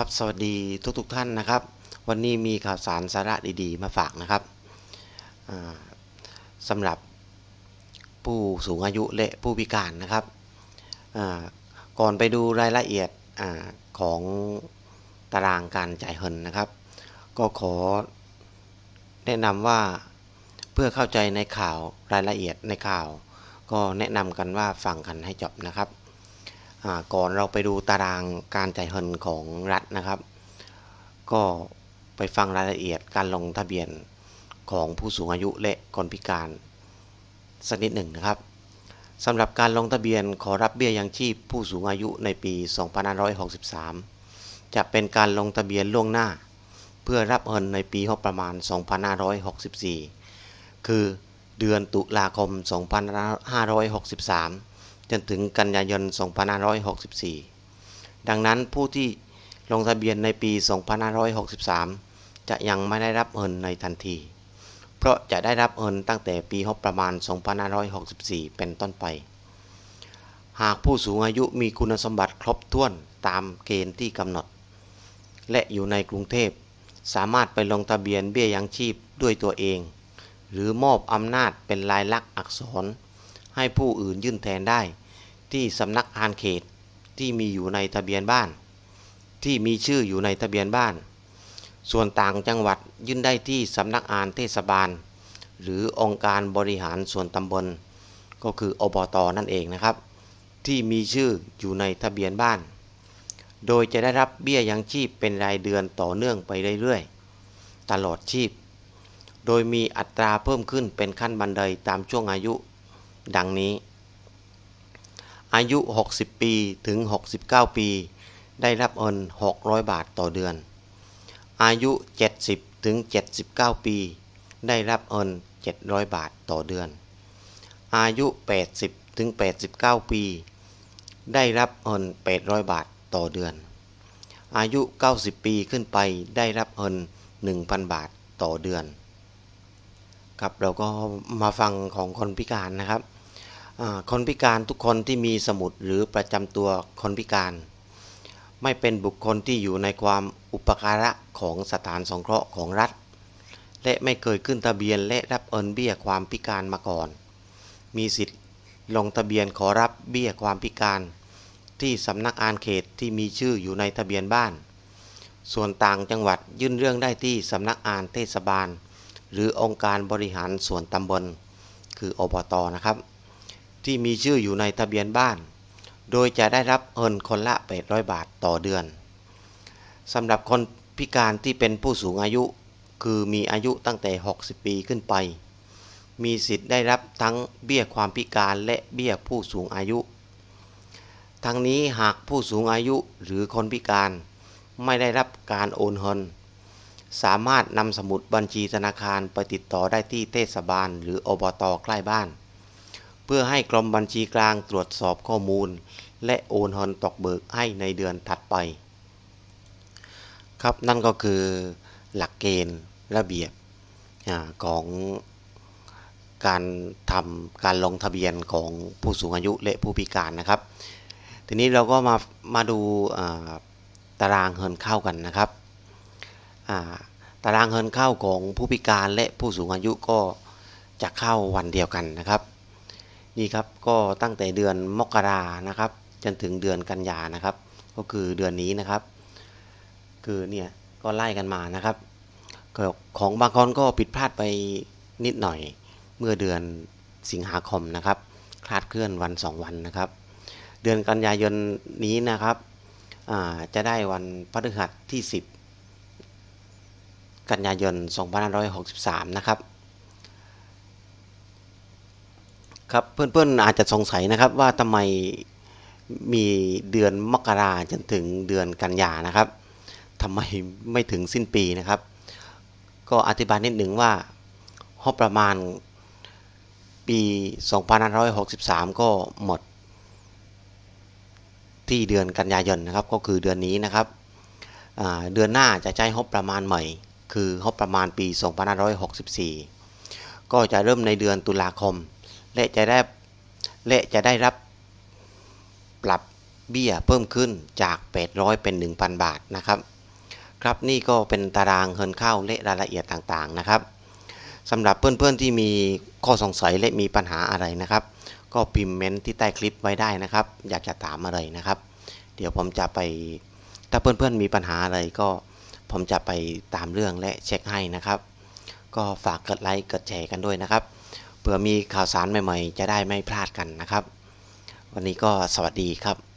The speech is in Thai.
ครับสวัสดีทุกๆทท่านนะครับ วันนี้มีข่าวสารสาระดีๆ มาฝากนะครับสำหรับผู้สูงอายุและผู้พิการนะครับก่อนไปดูรายละเอียดอของตารางการจ่ายเงินนะครับ ก็ขอแนะนำว่าเพื่อเข้าใจในข่าวรายละเอียดในข่าว ก็แนะนำกันว่าฟังกันให้จบนะครับ ก่อนเราไปดูตารางการจ่ายเงินของรัฐนะครับ ก็ไปฟังรายละเอียดการลงทะเบียนของผู้สูงอายุและคนพิการสักนิดหนึ่งนะครับสำหรับการลงทะเบียนขอรับเบี้ยยังชีพผู้สูงอายุในปี 2563 จะเป็นการลงทะเบียนล่วงหน้า เพื่อรับเงินในปีงบประมาณ 2564 คือเดือนตุลาคม 2563 นถึงกันยายน 2564 ดังนั้นผู้ที่ลงทะเบียนในปี 2563 จะยังไม่ได้รับเงินในทันที เพราะจะได้รับเงินตั้งแต่ปีงบประมาณ 2564 เป็นต้นไป หากผู้สูงอายุมีคุณสมบัติครบถ้วนตามเกณฑ์ที่กำหนด และอยู่ในกรุงเทพ สามารถไปลงทะเบียนเบี้ยยังชีพด้วยตัวเอง หรือมอบอำนาจเป็นลายลักษณ์อักษรให้ผู้อื่นยื่นแทนได้ ที่สำนักงานเขตที่มีอยู่ในทะเบียนบ้าน ที่มีชื่ออยู่ในทะเบียนบ้าน ส่วนต่างจังหวัดยื่นได้ที่สำนักงานเทศบาล หรือองค์การบริหารส่วนตำบล ก็คืออบตนั่นเองนะครับ ที่มีชื่ออยู่ในทะเบียนบ้าน โดยจะได้รับเบี้ยยังชีพเป็นรายเดือนต่อเนื่องไปเรื่อยๆ ตลอดชีพ โดยมีอัตราเพิ่มขึ้นเป็นขั้นบันไดตามช่วงอายุ ดังนี้ อายุ 60 ปีถึง 69 ปี ได้รับเงิน 600 บาทต่อเดือน อายุ 70 ถึง 79 ปี ได้รับเงิน 700 บาทต่อเดือน อายุ 80 ถึง 89 ปี ได้รับเงิน 800 บาทต่อเดือน อายุ 90 ปีขึ้นไป ได้รับเงิน 1,000 บาทต่อเดือนครับเราก็มาฟังของคนพิการนะครับ คนพิการทุกคนที่มีสมุดหรือประจำตัวคนพิการ ไม่เป็นบุคคลที่อยู่ในความอุปการะของสถานสงเคราะห์ของรัฐ และไม่เคยขึ้นทะเบียนและรับเอินเบี้ยความพิการมาก่อน มีสิทธิ์ลงทะเบียนขอรับเบี้ยความพิการ ที่สำนักงานเขตที่มีชื่ออยู่ในทะเบียนบ้าน ส่วนต่างจังหวัดยื่นเรื่องได้ที่สำนักงานเทศบาล หรือองค์การบริหารส่วนตำบล คืออบตนะครับ ที่มีชื่ออยู่ในทะเบียนบ้าน โดยจะได้รับเงินคนละ 800 บาทต่อเดือนสำหรับคนพิการที่เป็นผู้สูงอายุ คือมีอายุตั้งแต่ 60 ปีขึ้นไป มีสิทธิ์ได้รับทั้งเบี้ยความพิการและเบี้ยผู้สูงอายุ ทั้งนี้หากผู้สูงอายุหรือคนพิการไม่ได้รับการโอนเงินสามารถนำสมุดบัญชีธนาคารไปติดต่อได้ที่เทศบาลหรืออบตใกล้บ้าน เพื่อให้กรมบัญชีกลางตรวจสอบข้อมูล และโอนเงินตกเบิกให้ในเดือนถัดไป ครับนั่นก็คือหลักเกณฑ์ระเบียบอของการทำการลงทะเบียนของผู้สูงอายุและผู้พิการนะครับ ทีนี้เราก็มามาดูตารางเงินเข้ากันนะครับาตารางเงินเข้าของผู้พิการและผู้สูงอายุก็จะเข้าวันเดียวกันนะครับ นี่ครับก็ตั้งแต่เดือนมกรานะครับ จนถึงเดือนกันยานะครับ ก็คือเดือนนี้นะครับ คือเนี่ยก็ไล่กันมานะครับของบางคนก็ผิดพลาดไปนิดหน่อยเมื่อเดือนสิงหาคมนะครับ คลาดเคลื่อนวัน 2 วันนะครับ เดือนกันยายนนี้นะครับจะได้วันพฤหัสที่ 10 กันยายน 2563 นะครับ ครับเพื่อนๆอาจจะสงสัยนะครับว่าทำไมมีเดือนมกราจนถึงเดือนกันยานะครับทำไมไม่ถึงสิ้นปีนะครับ ก็อธิบายนิดหนึ่งว่างบประมาณปี 2563 ก็หมด ที่เดือนกันยายนนะครับก็คือเดือนนี้นะครับเดือนหน้าจะใช้งบประมาณใหม่ คืองบประมาณปี 2564 ก็จะเริ่มในเดือนตุลาคม และจะได้และจะได้รับปรับเบี้ยเพิ่มขึ้นจาก 800 เป็น 1,000 บาทนะครับ ครับนี่ก็เป็นตารางเงินเข้าและรายละเอียดต่างๆนะครับสำหรับเพื่อนๆที่มีข้อสงสัยและมีปัญหาอะไรนะครับ ก็พิมพ์เมนต์ที่ใต้คลิปไว้ได้นะครับ อยากจะถามอะไรนะครับ เดี๋ยวผมจะไปถ้าเพื่อนๆมีปัญหาอะไรก็ผมจะไปตามเรื่องและเช็คให้นะครับ ก็ฝากกดไลค์กดแชร์กันด้วยนะครับ เผื่อมีข่าวสารใหม่ ๆ จะได้ไม่พลาดกันนะครับ วันนี้ก็สวัสดีครับ